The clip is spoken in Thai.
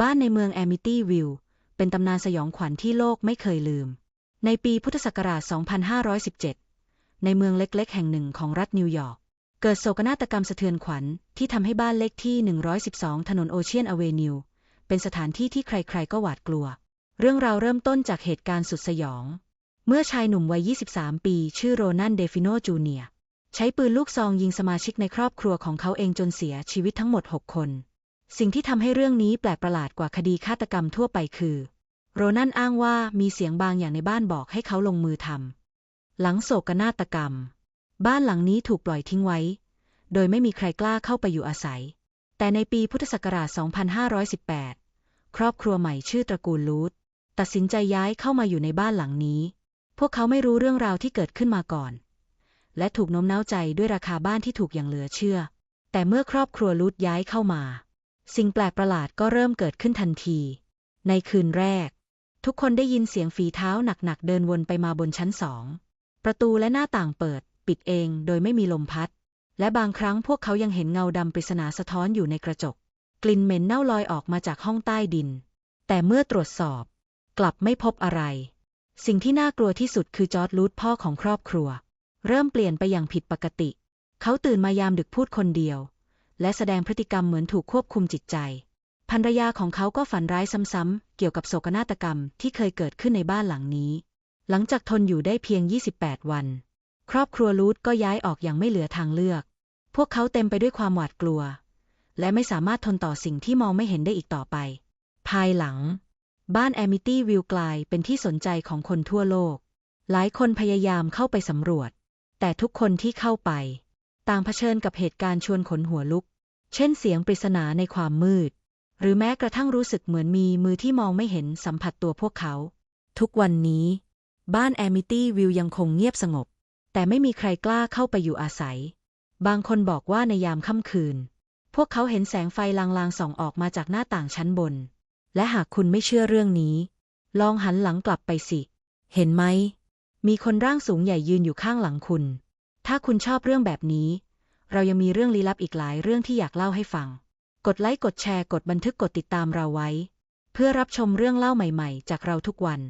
บ้านในเมืองแอมิตี้วิลเป็นตำนานสยองขวัญที่โลกไม่เคยลืม ในปีพุทธศักราช 2517 ในเมืองเล็กๆ แห่งหนึ่งของรัฐนิวยอร์ก เกิดโศกนาฏกรรมสะเทือนขวัญที่ทำให้บ้านเลขที่ 112 ถนนโอเชียนอเวนิว เป็นสถานที่ที่ใครๆ ก็หวาดกลัว เรื่องราวเริ่มต้นจากเหตุการณ์สุดสยอง เมื่อชายหนุ่มวัย 23 ปี ชื่อโรนัน เดฟิโน จูเนียร์ใช้ปืนลูกซองยิงสมาชิกในครอบครัวของเขาเองจนเสียชีวิตทั้งหมด 6 คน สิ่งที่ทำให้เรื่องนี้แปลกประหลาดกว่าคดีฆาตกรรมทั่วไปคือ โรนันอ้างว่ามีเสียงบางอย่างในบ้านบอกให้เขาลงมือทำหลังโศกนาฏกรรม บ้านหลังนี้ถูกปล่อยทิ้งไว้ โดยไม่มีใครกล้าเข้าไปอยู่อาศัย แต่ในปีพุทธศักราช 2518 ครอบครัวใหม่ชื่อตระกูลลูดตัดสินใจย้ายเข้ามาอยู่ในบ้านหลังนี้ พวกเขาไม่รู้เรื่องราวที่เกิดขึ้นมาก่อน และถูกโน้มน้าวใจด้วยราคาบ้านที่ถูกอย่างเหลือเชื่อ แต่เมื่อครอบครัวลูดย้ายเข้ามา สิ่งแปลกประหลาดก็เริ่มเกิดขึ้นทันที ในคืนแรก ทุกคนได้ยินเสียงฝีเท้าหนักๆเดินวนไปมาบนชั้นสอง ประตูและหน้าต่างเปิด ปิดเองโดยไม่มีลมพัด และบางครั้งพวกเขายังเห็นเงาดำปริศนาสะท้อนอยู่ในกระจก กลิ่นเหม็นเน่าลอยออกมาจากห้องใต้ดิน แต่เมื่อตรวจสอบ กลับไม่พบอะไร สิ่งที่น่ากลัวที่สุดคือจอร์ดลูดพ่อของครอบครัว เริ่มเปลี่ยนไปอย่างผิดปกติ เขาตื่นมายามดึกพูดคนเดียว และแสดงพฤติกรรมเหมือนถูกควบคุมจิตใจภรรยาของเขาก็ฝันร้ายซ้ำๆเกี่ยวกับโศกนาฏกรรมที่เคยเกิดขึ้นในบ้านหลังนี้ หลังจากทนอยู่ได้เพียง 28 วัน ครอบครัวลูดก็ย้ายออกอย่างไม่เหลือทางเลือก พวกเขาเต็มไปด้วยความหวาดกลัว และไม่สามารถทนต่อสิ่งที่มองไม่เห็นได้อีกต่อไป ภายหลัง บ้านแอมิตี้วิลกลายเป็นที่สนใจของคนทั่วโลก หลายคนพยายามเข้าไปสำรวจ แต่ทุกคนที่เข้าไป ต่างเผชิญกับเหตุการณ์ชวนขนหัวลุก เช่นเสียงปริศนาในความมืด หรือแม้กระทั่งรู้สึกเหมือนมีมือที่มองไม่เห็นสัมผัสตัวพวกเขา ทุกวันนี้ บ้านแอมิตี้วิลยังคงเงียบสงบ แต่ไม่มีใครกล้าเข้าไปอยู่อาศัย บางคนบอกว่าในยามค่ำคืน พวกเขาเห็นแสงไฟลางๆส่องออกมาจากหน้าต่างชั้นบน และหากคุณไม่เชื่อเรื่องนี้ ลองหันหลังกลับไปสิ เห็นไหม มีคนร่างสูงใหญ่ยืนอยู่ข้างหลังคุณ ถ้าคุณชอบเรื่องแบบนี้ เรายังมีเรื่องลี้ลับอีกหลายเรื่องที่อยากเล่าให้ฟัง กดไลค์ กดแชร์ กดบันทึก กดติดตามเราไว้ เพื่อรับชมเรื่องเล่าใหม่ ๆ จากเราทุกวัน